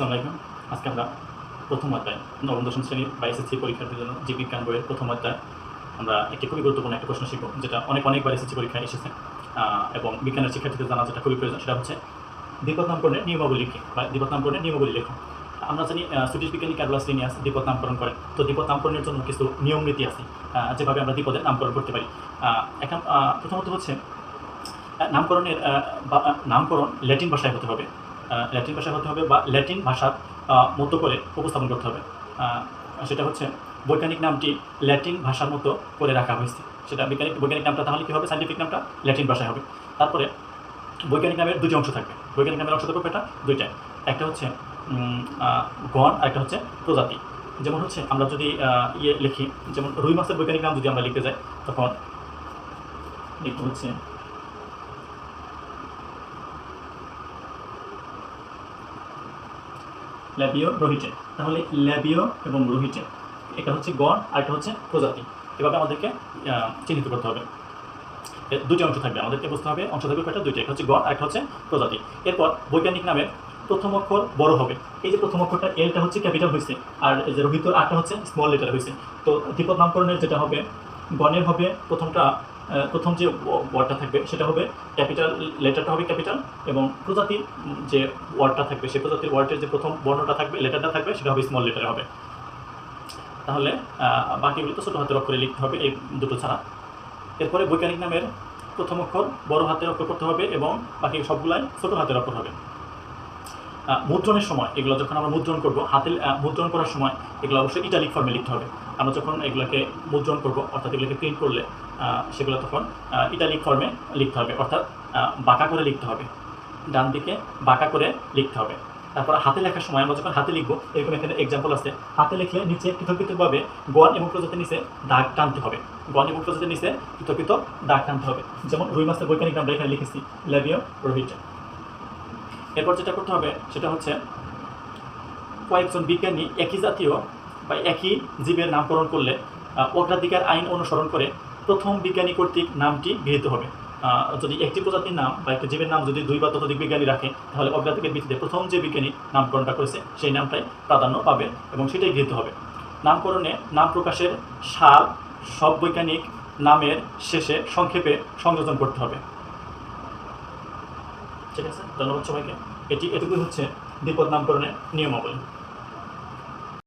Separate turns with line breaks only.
আসসালামু আলাইকুম। আজকে আমরা প্রথম অধ্যায় নবম দশম শ্রেণির বা এসএসসি পরীক্ষার্থীর জন্য জীববিজ্ঞান বইয়ের প্রথম অধ্যায় আমরা একটি খুবই গুরুত্বপূর্ণ একটা প্রশ্ন শিখব যেটা অনেক অনেকবার এসএসসি পরীক্ষায় এসেছে। এবং বিজ্ঞানের শিক্ষার্থীদের জানা যেটা খুবই প্রয়োজন সেটা হচ্ছে দ্বিপদ নামকরণের নিয়মাবলী কি বা দ্বিপদ নামকরণের নিয়মাবলী লেখো। আমরা জানি আহ, সুইডিশ বিজ্ঞানী ক্যারলাস লিনিয়াস দ্বিপদ নামকরণ করেন। তো দ্বিপদ নামকরণের জন্য কিছু নিয়ম নীতি আছে যেভাবে আমরা দ্বিপদের নামকরণ করতে পারি। এখন প্রথমত হচ্ছে নামকরণের নামকরণ ল্যাটিন ভাষায় হতে হবে। ল্যাটিন ভাষায় হতে হবে বা ল্যাটিন ভাষার মতো করে উপস্থাপন করতে হবে। সেটা হচ্ছে বৈজ্ঞানিক নামটি ল্যাটিন ভাষার মতো করে রাখা হয়েছে। সেটা বৈজ্ঞানিক বৈজ্ঞানিক নামটা তাহলে কী হবে? সাইন্টিফিক নামটা ল্যাটিন ভাষায় হবে। তারপরে বৈজ্ঞানিক নামের দুটি অংশ থাকবে। বৈজ্ঞানিক নামের অংশ থাকবে এটা দুইটাই একটা হচ্ছে গণ আর একটা হচ্ছে প্রজাতি। যেমন হচ্ছে আমরা যদি ইয়ে লিখি, যেমন রুই মাছের বৈজ্ঞানিক নাম যদি আমরা লিখতে যাই, তখন লিখতে হচ্ছে ল্যাবিও রোহিটে তাহলে ল্যাবিও এবং রোহিটে এটা হচ্ছে গণ আর এটা হচ্ছে প্রজাতি। এভাবে আমাদেরকে চিহ্নিত করতে হবে। দুটি অংশ থাকবে। আমাদেরকে বুঝতে হবে, অংশ থাকবে কয়টা? দুইটা। একটা হচ্ছে গণ আর একটা হচ্ছে প্রজাতি। এরপর বৈজ্ঞানিক নামের প্রথম অক্ষর বড় হবে। এই যে প্রথম অক্ষরটা এলটা হচ্ছে ক্যাপিটাল হয়েছে আর এই যে রোহিত আরটা হচ্ছে স্মল লেটার হয়েছে তো দ্বিপদ নামকরণের যেটা হবে, গণের হবে প্রথমটা প্রথম যে ওয়ার্ডটা থাকবে সেটা হবে ক্যাপিটাল, লেটারটা হবে ক্যাপিটাল এবং প্রজাতির যে ওয়ার্ডটা থাকবে, সেই প্রজাতির ওয়ার্ডের যে প্রথম বর্ণটা থাকবে, লেটারটা থাকবে, সেটা হবে স্মল লেটারে হবে। তাহলে বাকিগুলো তো ছোটো হাতের অক্ষরে লিখতে হবে, এই দুটো ছাড়া। এরপরে বৈজ্ঞানিক নামের প্রথম অক্ষর বড় হাতের অক্ষর করতে হবে এবং বাকি সবগুলাই ছোটো হাতের অক্ষর হবে। মুদ্রণের সময় এগুলো যখন আমরা মুদ্রণ করব হাতে মুদ্রণ করার সময় এগুলো অবশ্যই ইটালিক ফর্মে লিখতে হবে। আমরা যখন এগুলোকে মুদ্রণ করব, অর্থাৎ এগুলোকে প্রিন্ট করলে সেগুলো তখন ইটালিক ফর্মে লিখতে হবে। অর্থাৎ বাঁকা করে লিখতে হবে। ডান দিকে বাঁকা করে লিখতে হবে। তারপর হাতে লেখার সময় আমরা যখন হাতে লিখব, এরকম এখানে এক্সাম্পল আছে। হাতে লিখলে নিচে পৃথক পৃথকভাবে গণ এবং প্রজাতির নিচে দাগ টানতে হবে। গণ এবং প্রজাতির নিচে পৃথক পৃথক দাগ টানতে হবে। যেমন রুই মাছের বৈজ্ঞানিক আমরা এখানে লিখেছি, ল্যাবিও রোহিট এরপর যেটা করতে হবে, সেটা হচ্ছে কয়েকজন বিজ্ঞানী একই জাতীয় বা একই জীবের নামকরণ করলে অগ্রাধিকার আইন অনুসরণ করে প্রথম বিজ্ঞানী কর্তৃক নামটি গৃহীত হবে। যদি একটি প্রজাতির নাম বা একটি জীবের নাম যদি দুই বা ততোধিক বিজ্ঞানী রাখে, তাহলে অগ্রাধিকার ভিত্তিতে প্রথম যে বিজ্ঞানী নামকরণটা করেছে, সেই নামটাই প্রাধান্য পাবে এবং সেটাই গৃহীত হবে। নামকরণে নাম প্রকাশের সাল সব বৈজ্ঞানিক নামের শেষে সংক্ষেপে সংযোজন করতে হবে। ঠিক আছে? ধন্যবাদ সবাইকে। এটি এটুকুই হচ্ছে বিপদ নামকরণের নিয়মাবলী।